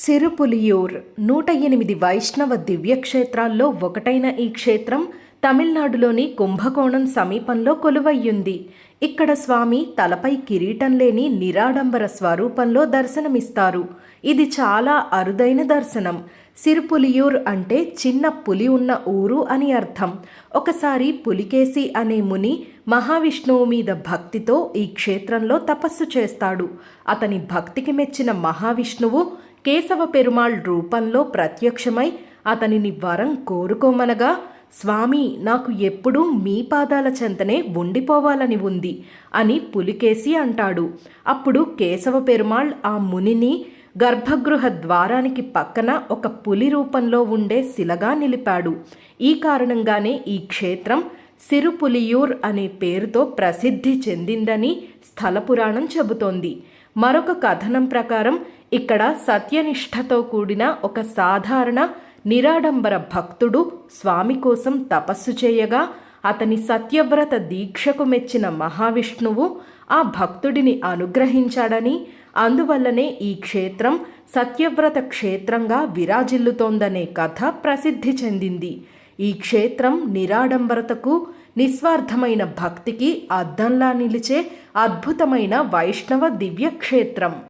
సిరుపులియూర్ నూట ఎనిమిది వైష్ణవ దివ్యక్షేత్రాల్లో ఒకటైన ఈ క్షేత్రం తమిళనాడులోని కుంభకోణం సమీపంలో కొలువయ్యుంది. ఇక్కడ స్వామి తలపై కిరీటం లేని నిరాడంబర స్వరూపంలో దర్శనమిస్తారు. ఇది చాలా అరుదైన దర్శనం. సిరుపులియూర్ అంటే చిన్న పులి ఉన్న ఊరు అని అర్థం. ఒకసారి పులికేసి అనే ముని మహావిష్ణువు మీద భక్తితో ఈ క్షేత్రంలో తపస్సు చేస్తాడు. అతని భక్తికి మెచ్చిన మహావిష్ణువు కేశవ పెరుమాళ్ రూపంలో ప్రత్యక్షమై అతనిని వరం కోరుకోమనగా స్వామి నాకు ఎప్పుడూ మీ పాదాల చెంతనే ఉండిపోవాలని ఉంది అని పులికేసి అంటాడు. అప్పుడు కేశవ పెరుమాళ్ ఆ మునిని గర్భగృహ ద్వారానికి పక్కన ఒక పులి రూపంలో ఉండే శిలగా నిలిపాడు. ఈ కారణంగానే ఈ క్షేత్రం సిరుపులియూర్ అనే పేరుతో ప్రసిద్ధి చెందిందని స్థల పురాణం చెబుతోంది. మరొక కథనం ప్రకారం ఇక్కడ సత్యనిష్టతో కూడిన ఒక సాధారణ నిరాడంబర భక్తుడు స్వామి కోసం తపస్సు చేయగా అతని సత్యవ్రత దీక్షకు మెచ్చిన మహావిష్ణువు ఆ భక్తుడిని అనుగ్రహించాడని అందువల్లనే ఈ క్షేత్రం సత్యవ్రత క్షేత్రంగా విరాజిల్లుతోందనే కథ ప్రసిద్ధి చెందింది. ఈ క్షేత్రం నిరాడంబరతకు నిస్వార్థమైన భక్తికి అద్దంలా నిలిచే అద్భుతమైన వైష్ణవ దివ్యక్షేత్రం.